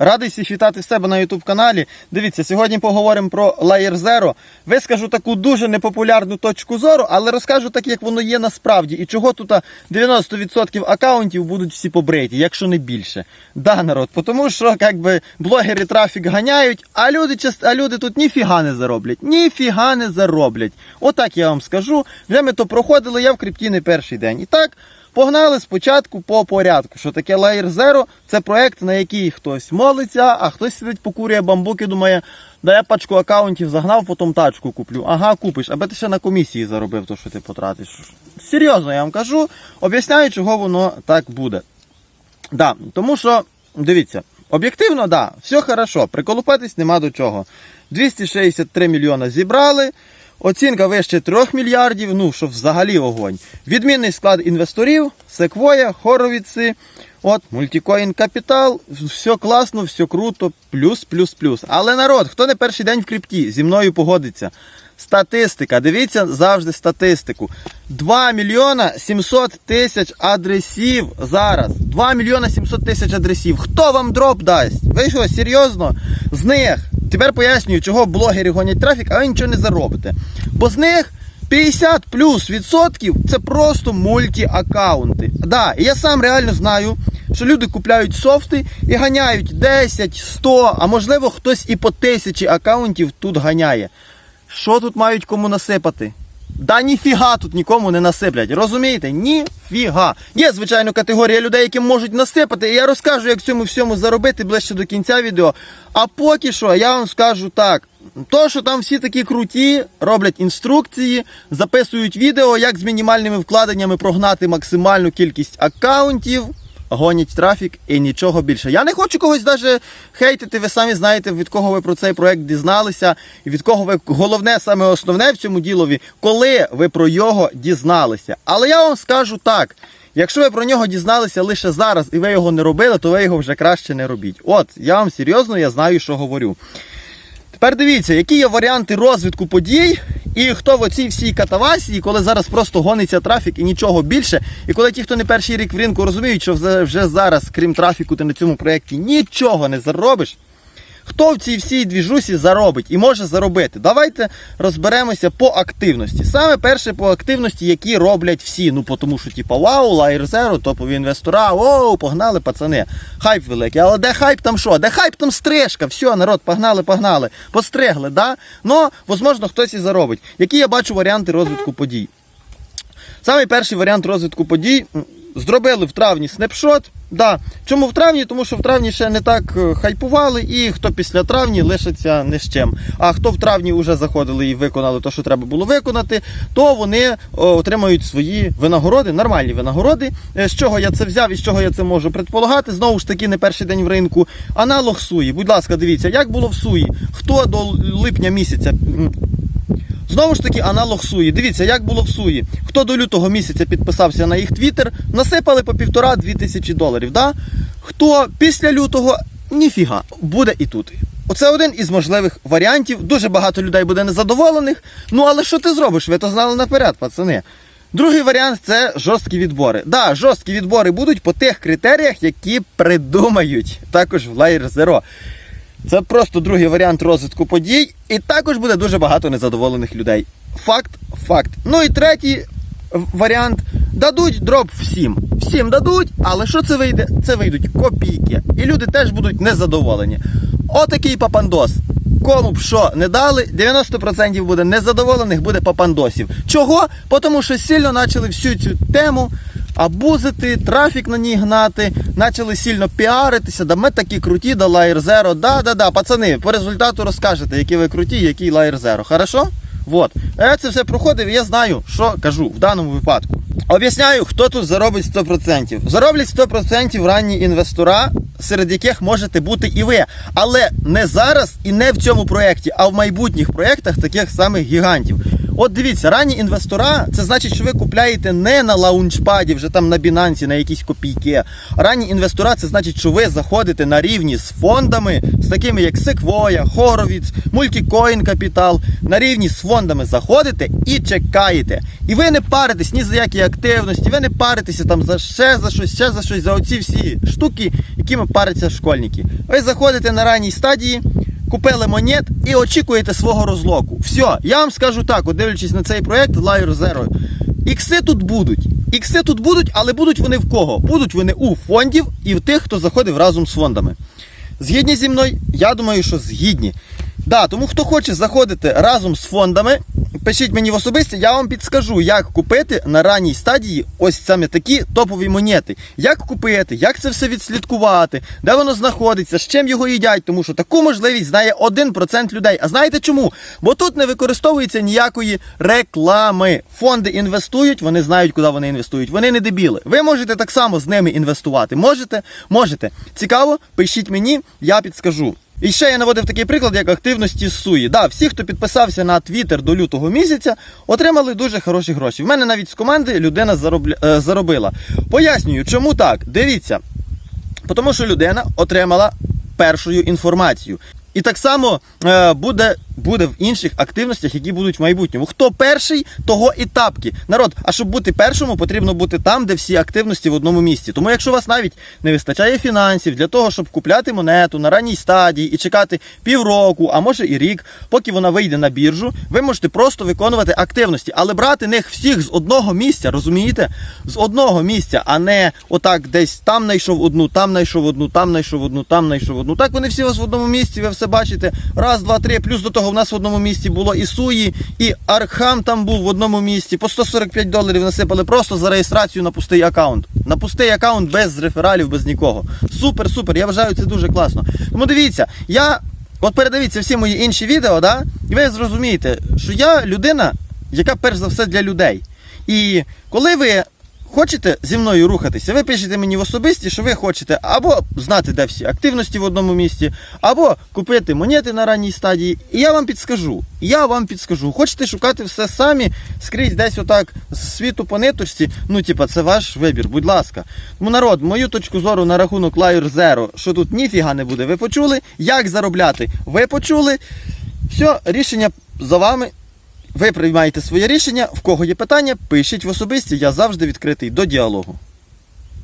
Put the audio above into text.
Радий всіх вітати в себе на YouTube каналі. Дивіться, сьогодні поговоримо про Layer Zero. Вискажу таку дуже непопулярну точку зору, але розкажу так, як воно є насправді, і чого тут 90% акаунтів будуть всі побриті, якщо не більше. Да, народ, тому що як би, блогери трафік ганяють, а люди, а люди тут ніфіга не зароблять. Ніфіга не зароблять. Отак я вам скажу. Вже ми то проходили, я в крипті не перший день. І так. Погнали спочатку по порядку. Що таке Layer Zero? Це проект, на який хтось молиться, а хтось сидить, покурює бамбук і думає, да я пачку акаунтів загнав, потім тачку куплю. Ага, купиш, аби ти ще на комісії заробив то, що ти потратиш. Серйозно, я вам кажу, об'ясняю, чого воно так буде. Да, тому що, дивіться, об'єктивно, да, все хорошо, приколупатись нема до чого. 263 мільйона зібрали. Оцінка вище 3 мільярдів, ну що взагалі огонь. Відмінний склад інвесторів, Секвоя, Хоровіці, от, Мультикоін Капітал, все класно, все круто, плюс, плюс, плюс. Але народ, хто не перший день в крипті, зі мною погодиться. Статистика, дивіться завжди статистику. 2 мільйона 700 тисяч адресів зараз. 2 мільйона 700 тисяч адресів. Хто вам дроп дасть? Ви що, серйозно? З них. Тепер пояснюю, чого блогери гонять трафік, а ви нічого не заробите. Бо з них 50 плюс відсотків це просто мульті-аккаунти. Да, і я сам реально знаю, що люди купляють софти і ганяють 10, 100, а можливо хтось і по тисячі аккаунтів тут ганяє. Що тут мають кому насипати? Да ніфіга тут нікому не насиплять. Розумієте? Ніфіга. Є, звичайно, категорія людей, які можуть насипати. І я розкажу, як цьому всьому заробити ближче до кінця відео. А поки що я вам скажу так. То, що там всі такі круті, роблять інструкції, записують відео, як з мінімальними вкладеннями прогнати максимальну кількість аккаунтів, гонять трафік і нічого більше. Я не хочу когось навіть хейтити, ви самі знаєте, від кого ви про цей проект дізналися, і від кого ви головне, саме основне в цьому ділові, коли ви про його дізналися. Але я вам скажу так. Якщо ви про нього дізналися лише зараз і ви його не робили, то ви його вже краще не робіть. От, я вам серйозно, я знаю, що говорю. Тепер дивіться, які є варіанти розвитку подій, і хто в оцій всій катавасії, коли зараз просто гониться трафік і нічого більше. І коли ті, хто не перший рік в ринку розуміють, що вже- зараз, крім трафіку, ти на цьому проєкті нічого не заробиш. Хто в цій всій двіжусі заробить і може заробити? Давайте розберемося по активності. Саме перше по активності, які роблять всі. Ну, тому що, типу, вау, Zero, топові інвестора, оу, погнали, пацани. Хайп великий. Але де хайп там що? Де хайп там стрижка? Все, народ, погнали, погнали. Постригли, да? Ну, можливо, хтось і заробить. Які я бачу варіанти розвитку подій? Самий перший варіант розвитку подій зробили в травні снапшот. Да. Чому в травні? Тому що в травні ще не так е, хайпували, і хто після травні лишиться не з чим. А хто в травні вже заходили і виконали те, що треба було виконати, то вони отримають свої винагороди, нормальні винагороди. Е, З чого я це взяв і з чого я це можу предполагати? Знову ж таки, не перший день в ринку. Аналог Суї. Будь ласка, дивіться, як було в Суї. Хто до липня місяця Знову ж таки, аналог Суї. Дивіться, як було в Суї. Хто до лютого місяця підписався на їх твіттер, насипали по півтора-дві тисячі доларів. Да? Хто після лютого, ніфіга, буде і тут. Оце один із можливих варіантів. Дуже багато людей буде незадоволених. Ну але що ти зробиш? Ви то знали наперед, пацани. Другий варіант це жорсткі відбори. Да, жорсткі відбори будуть по тих критеріях, які придумають також в Layer Zero. Це просто другий варіант розвитку подій, і також буде дуже багато незадоволених людей. Факт, факт. Ну і третій варіант дадуть дроп всім. Всім дадуть, але що це вийде? Це вийдуть копійки. І люди теж будуть незадоволені. Отакий папандос. Кому б що не дали, 90% буде незадоволених, буде папандосів. Чого? Тому що сильно почали всю цю тему абузити, трафік на ній гнати, почали сильно піаритися, да ми такі круті, да Layer зеро. Да, да, да, пацани, по результату розкажете, які ви круті, який Layer зеро. Хорошо? Вот. Я це все проходив, я знаю, що кажу в даному випадку. Об'ясняю, хто тут заробить 100%. Зароблять 100% ранні інвестора, серед яких можете бути і ви. Але не зараз і не в цьому проєкті, а в майбутніх проєктах таких самих гігантів. От дивіться, ранні інвестора, це значить, що ви купляєте не на лаунчпаді, вже там на Binance, на якісь копійки. Ранні інвестора це значить, що ви заходите на рівні з фондами, з такими як Sequoia, Horowitz, Multicoin Capital, на рівні з фондами заходите і чекаєте. І ви не паритесь ні за які активності, ви не паритеся там за ще за щось, ще за щось, за оці всі штуки, якими паряться школьники. Ви заходите на ранній стадії. Купили монет і очікуєте свого розлоку. Все, я вам скажу так, от дивлячись на цей проект Liar Zero. Ікси тут будуть. Ікси тут будуть, але будуть вони в кого? Будуть вони у фондів і в тих, хто заходив разом з фондами. Згідні зі мною? Я думаю, що згідні. Да, тому хто хоче заходити разом з фондами, пишіть мені в особисті, я вам підскажу, як купити на ранній стадії ось саме такі топові монети. Як купити, як це все відслідкувати, де воно знаходиться, з чим його їдять, тому що таку можливість знає 1% людей. А знаєте чому? Бо тут не використовується ніякої реклами. Фонди інвестують, вони знають, куди вони інвестують. Вони не дебіли. Ви можете так само з ними інвестувати. Можете? Можете. Цікаво? Пишіть мені, я підскажу. І ще я наводив такий приклад, як активності Суї. Да, всі, хто підписався на Твіттер до лютого місяця, отримали дуже хороші гроші. В мене навіть з команди людина заробля... е, заробила. Пояснюю, чому так? Дивіться. Тому що людина отримала першою інформацію. І так само е, буде, буде в інших активностях, які будуть в майбутньому. Хто перший, того і тапки. Народ, а щоб бути першому, потрібно бути там, де всі активності в одному місці. Тому якщо у вас навіть не вистачає фінансів для того, щоб купляти монету на ранній стадії і чекати півроку, а може і рік, поки вона вийде на біржу, ви можете просто виконувати активності, але брати них всіх з одного місця, розумієте? З одного місця, а не отак десь там знайшов одну, там знайшов одну, там знайшов одну, там знайшов одну. Так вони всі вас в одному місці, ви все бачите. Раз, два, три. Плюс до того в нас в одному місці було і Суї, і Архам там був в одному місці. По 145 доларів насипали просто за реєстрацію на пустий аккаунт. На пустий аккаунт без рефералів, без нікого. Супер, супер. Я вважаю це дуже класно. Тому дивіться, я. От передивіться всі мої інші відео, да? і ви зрозумієте, що я людина, яка перш за все для людей. І коли ви хочете зі мною рухатися, ви пишете мені в особисті, що ви хочете або знати, де всі активності в одному місці, або купити монети на ранній стадії. І я вам підскажу. Я вам підскажу. Хочете шукати все самі, скрізь десь отак з світу по ниточці, ну, типа, це ваш вибір, будь ласка. Тому народ, мою точку зору на рахунок Liar Zero, що тут ніфіга не буде, ви почули. Як заробляти? Ви почули. Все, рішення за вами. Ви приймаєте своє рішення. В кого є питання, пишіть в особисті, я завжди відкритий до діалогу.